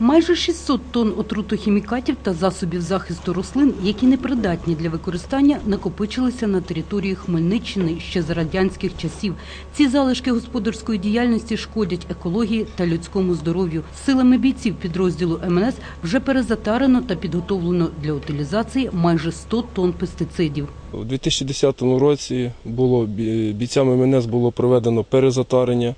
Майже 600 тонн отрутохімікатів та засобів захисту рослин, які не придатні для використання, накопичилися на території Хмельниччини ще з радянських часів. Ці залишки господарської діяльності шкодять екології та людському здоров'ю. Силами бійців підрозділу МНС вже перезатарено та підготовлено для утилізації майже 100 тонн пестицидів. У 2010 році було бі- бійцями МНС було проведено перезатарення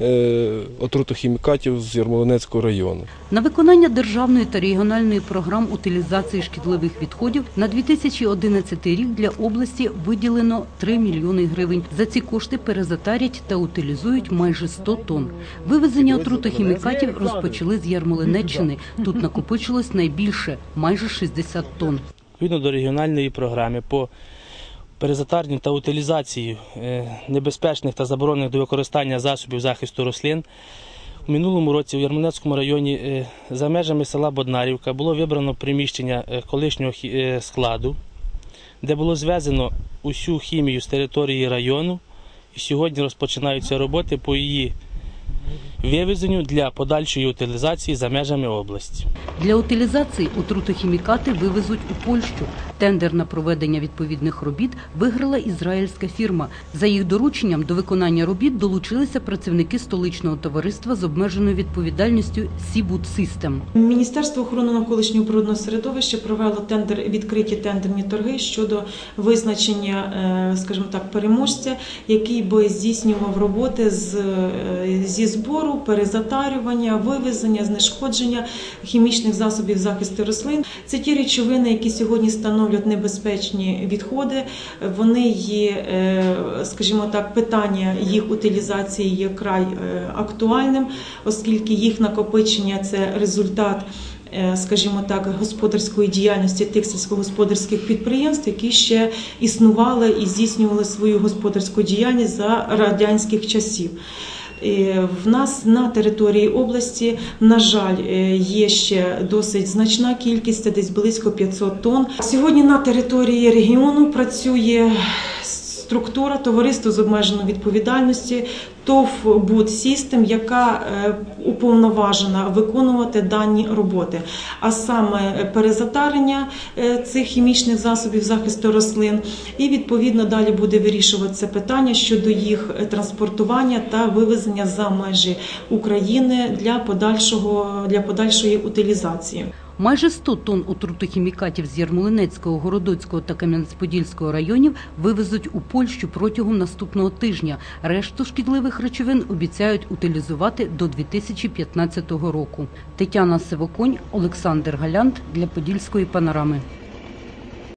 е, отрутохімікатів з Ярмолинецького району. На виконання державної та регіональної програм утилізації шкідливих відходів на 2011 рік для області виділено 3 мільйони гривень. За ці кошти перезатарять та утилізують майже 100 тонн. Вивезення отрутохімікатів розпочали з Ярмолинеччини. Тут накопичилось найбільше – майже 60 тонн. Відповідно до регіональної програми по перезатарню та утилізації е, небезпечних та заборонених до використання засобів захисту рослин. У минулому році у Ярмолинецькому районі е, за межами села Боднарівка було вибрано приміщення е, колишнього складу, де було звезено усю хімію з території району. І сьогодні розпочинаються роботи по її вивезенню для подальшої утилізації за межами області. Для утилізації отрутохімікати вивезуть у Польщу. Тендер на проведення відповідних робіт виграла ізраїльська фірма. За їх дорученням до виконання робіт долучилися працівники столичного товариства з обмеженою відповідальністю Seaboot System. Міністерство охорони навколишнього природного середовища провело тендер відкриті тендерні торги щодо визначення, е, скажімо так, переможця, який би здійснював роботи з е, зі збору, перезатарювання, вивезення, знешкодження хімічних засобів захисту рослин. Це ті речовини, які сьогодні становлять небезпечні відходи. Вони є, е, скажімо так, питання їх утилізації є край е, актуальним, оскільки їх накопичення це результат. е, Скажімо так, господарської діяльності тих сільськогосподарських підприємств, які ще існували і здійснювали свою господарську діяльність за радянських часів. В нас на території області, на жаль, е, є ще досить значна кількість, це десь близько 500 тонн. Сьогодні на території регіону працює структура товариство з обмеженою відповідальності ТОВ Буд Сістем, яка е, уповноважена виконувати дані роботи, а саме перезатарення е, цих хімічних засобів захисту рослин, і відповідно далі буде вирішуватися питання щодо їх транспортування та вивезення за межі України для подальшого для подальшої утилізації. Майже 100 тонн отрутохімікатів з Ярмолинецького, Городоцького та Кам'янець-Подільського районів вивезуть у Польщу протягом наступного тижня. Решту шкідливих речовин обіцяють утилізувати до 2015 року. Тетяна Сивоконь, Олександр Галянт для Подільської панорами.